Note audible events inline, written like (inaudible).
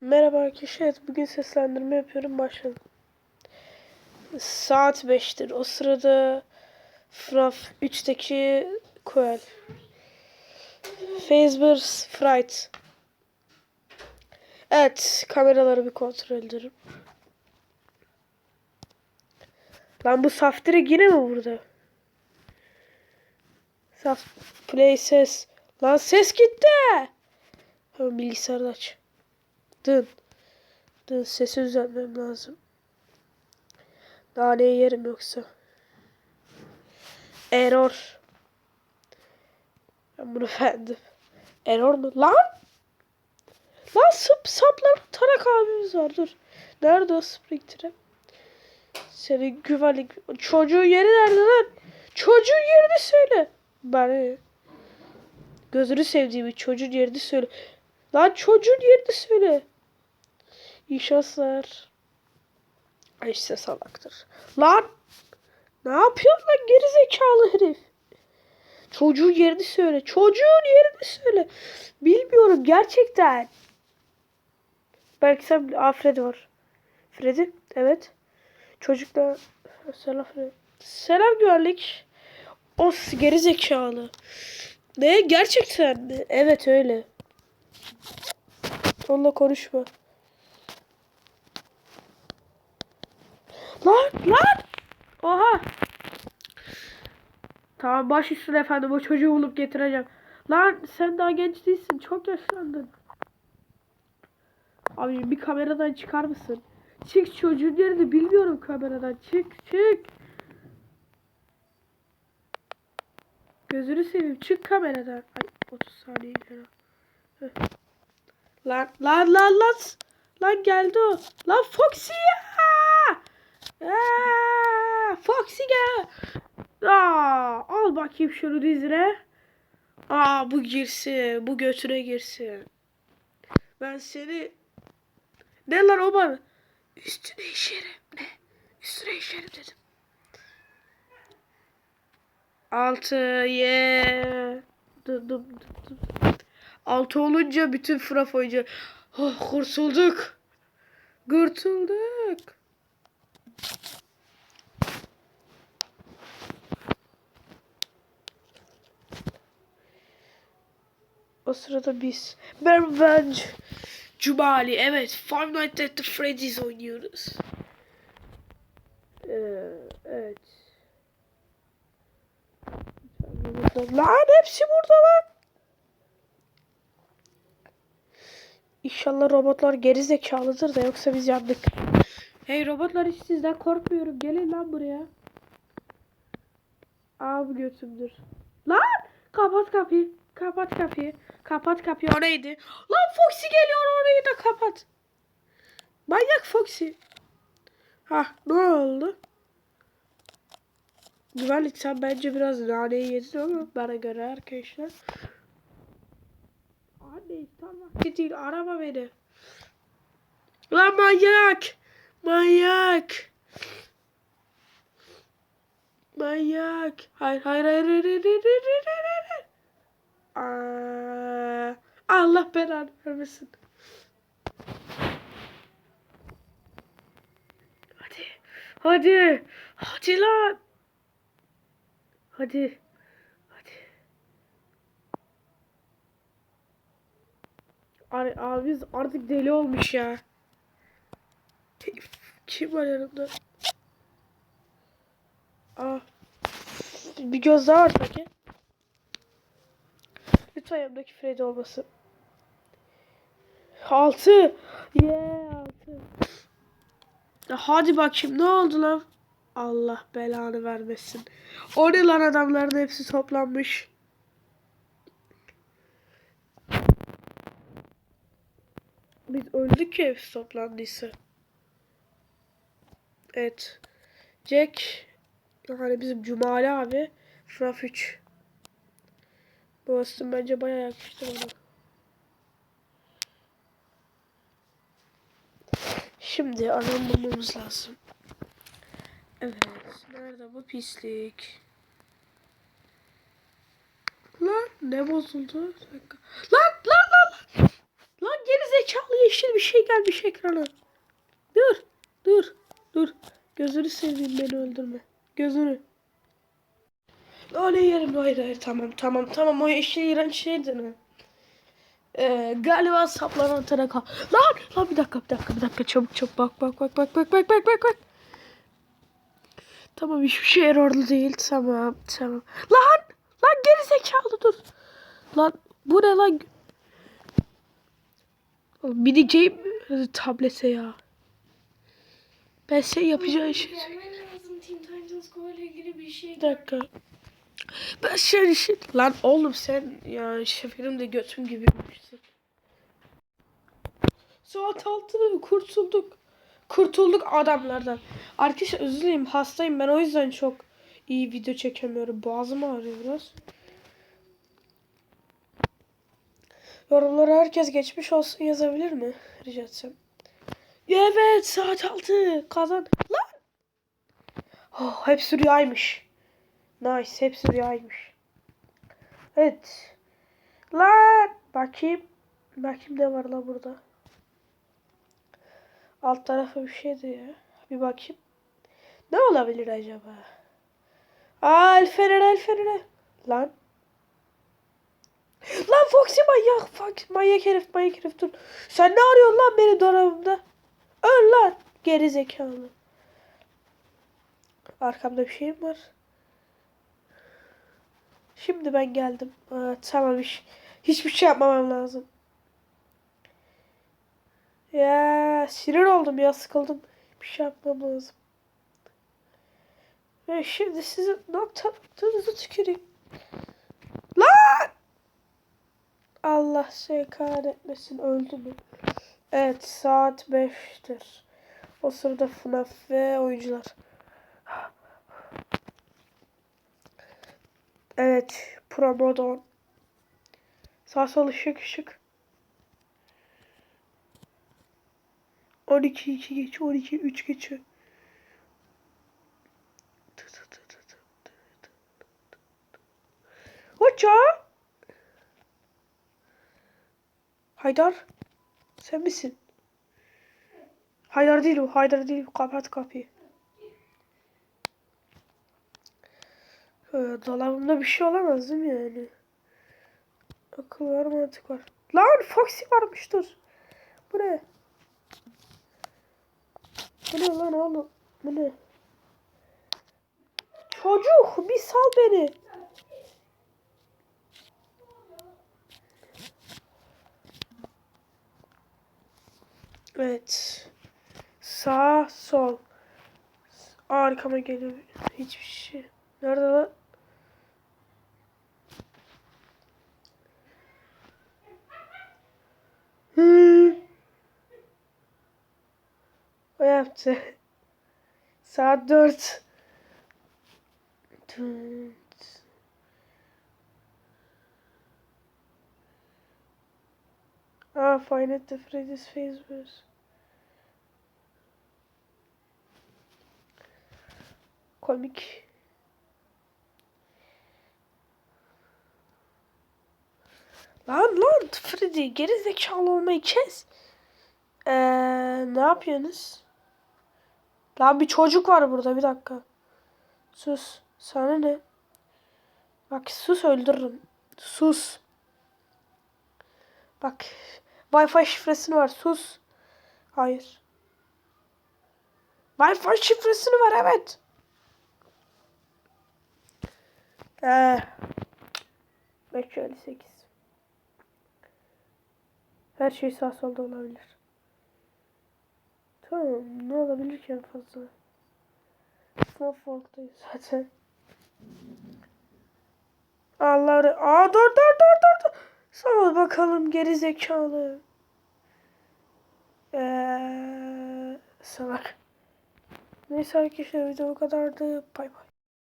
Merhaba arkadaşlar. Evet, bugün seslendirme yapıyorum. Başladım. Saat 5'tir. O sırada FNAF 3'teki Coel. Fazbear's Fright. Evet. Kameraları bir kontrol ederim. Lan bu Saftiri yine mi burada? Saf play ses. Lan ses gitti. Hemen bilgisayarı aç. Dın. Dın sesi düzeltmem lazım. Ne yerim yoksa. Error. Ben bunu (laughs) beğendim. Error mu? Lan! Lan sıp saplar tarak abimiz var dur. Nerede o Springtrap? Senin güvenlik... Çocuğun yeri nerede lan? Çocuğun yerini söyle. Bana Gözünü sevdiğimi çocuğun yerini söyle. Lan çocuğun yerini söyle. İnşaatlar. Ay işte salaktır. Lan! Ne yapıyorsun lan geri zekalı herif? Çocuğun yerini söyle. Çocuğun yerini söyle. Bilmiyorum gerçekten. Belki sen Aa, Freddy var. Freddy? Evet. Çocukla selam Freddy. Selam güvenlik. O geri zekalı. Ne? Gerçekten mi? Evet öyle. Onunla konuşma. Lan lan. Oha. Tamam baş üstüne efendim o çocuğu bulup getireceğim. Lan sen daha genç değilsin. Çok yaşlandın. Abi bir kameradan çıkar mısın? Çık çocuğun yerini bilmiyorum kameradan. Çık çık. Gözünü seveyim çık kameradan. Ay 30 saniye. Lan lan lan lan. Lan geldi o. Lan Foxy ya. Aa, Foxy gel. Aa, al bakayım şunu dizine. Aa bu girsin. Bu götüne girsin. Ben seni... Ne lan o bana? Üstüne işerim. Ne? Üstüne işerim dedim. Altı ye. Dım, dım, dım, dım. Altı olunca bütün fraf oyuncu. Oh kurtulduk. Kurtulduk. O sırada biz. Ben Cumali. Evet. Five Nights at Freddy's oynuyoruz. Ee, evet. Lan hepsi burada lan. İnşallah robotlar geri zekalıdır da yoksa biz yandık. Hey robotlar hiç sizden korkmuyorum. Gelin lan buraya. Abi götümdür. Lan kapat kapıyı. Kapat kapıyı. Kapat kapıyı. O neydi? Lan Foxy geliyor orayı da kapat. Manyak Foxy. Ha ne oldu? Güvenlik sen bence biraz naneyi yedin ama bana göre arkadaşlar. Anne iftar vakti değil arama beni. Lan manyak. Manyak. Manyak. Hayır hayır hayır hayır hayır hayır hayır hayır. hayır. Aa, Allah belanı vermesin. Hadi. Hadi. Hadi lan. Hadi. Hadi. Abi artık deli olmuş ya. Kim var yanımda? Aa. Bir göz daha var sanki. Lütfen yanımdaki Freddy olmasın. Altı. Yeah altı. Hadi bakayım ne oldu lan? Allah belanı vermesin. O ne lan adamların hepsi toplanmış. Biz öldük ki hepsi toplandıysa. Evet. Jack yani bizim Cumali abi FNAF 3. Bu kostüm bence bayağı yakıştı ona. Şimdi adam bulmamız lazım. Evet. Nerede bu pislik? Lan ne bozuldu? Lan lan lan lan. Lan geri zekalı yeşil bir şey gelmiş ekrana. Dur. Dur. Dur. Gözünü seveyim beni öldürme. Gözünü. Ne yerim hayır hayır tamam tamam tamam o yeşil iğrenç şeydi ne? Ee, galiba saplanan taraka. Lan lan bir dakika bir dakika bir dakika çabuk çabuk bak bak bak bak bak bak bak bak bak. Tamam hiçbir şey errorlu değil tamam tamam. Lan lan geri zekalı dur. Lan bu ne lan? Bineceğim tablete ya. Ben şey yapacağım şey. Gelmen lazım Teen Titans Go ile ilgili bir şey. Bir dakika. Ben şöyle şey... Lan oğlum sen ya şeferim de götüm gibi yapmışsın. Saat altı kurtulduk. Kurtulduk adamlardan. Arkadaşlar özür dilerim hastayım ben o yüzden çok iyi video çekemiyorum. Boğazım ağrıyor biraz. Yorumlara herkes geçmiş olsun yazabilir mi? Rica etsem. Evet saat altı kazan. Lan! Oh, hepsi rüyaymış. Nice hepsi rüyaymış. Evet. Lan bakayım. Bakayım ne var la burada. Alt tarafı bir şeydi ya. Bir bakayım. Ne olabilir acaba? Aa el feneri el feneri. Lan. Lan Foxy manyak. Fox, manyak herif manyak herif dur. Sen ne arıyorsun lan benim dolabımda? Öl lan. Geri zekalı. Arkamda bir şey mi var? Şimdi ben geldim. Aa, tamam iş. Hiçbir şey yapmamam lazım. Ya sinir oldum ya sıkıldım. Bir şey yapmam lazım. Ve şimdi sizin nokta noktanızı tüküreyim. Lan! Allah seni kahretmesin öldü mü? Evet saat 5'tir. O sırada FNAF ve oyuncular. Evet Promodon. Sağ sol ışık ışık. 12 2 geç 12 3 geçiyor. Hoca. Haydar. Sen misin? Haydar değil o. Haydar değil. Kapat kapıyı. Ee, dolabımda bir şey olamaz değil mi yani? Akıl var mantık var. Lan Foxy varmış dur. Bu ne? Bu ne lan oğlum? Bu ne? Çocuk bir sal beni. Evet. Sağ sol. Arkama geliyor. Hiçbir şey. Nerede lan? O yaptı. Saat dört. Ah, find it the Freddy's face Komik. Lan lan Freddy geri zekalı olmayı kes. Ee, ne yapıyorsunuz? Lan bir çocuk var burada bir dakika. Sus. Sana ne? Bak sus öldürürüm. Sus. Bak. Wi-Fi şifresini var. Sus. Hayır. Wi-Fi şifresini var evet. Ee, 558. Her şey sağ solda olabilir. Tamam ne olabilir ki en fazla? Snowfall'dayız zaten. Allah Aa dur dur dur dur dur. Sağ bakalım geri zekalı. Eee salak. Neyse arkadaşlar video bu kadardı. Bay bay.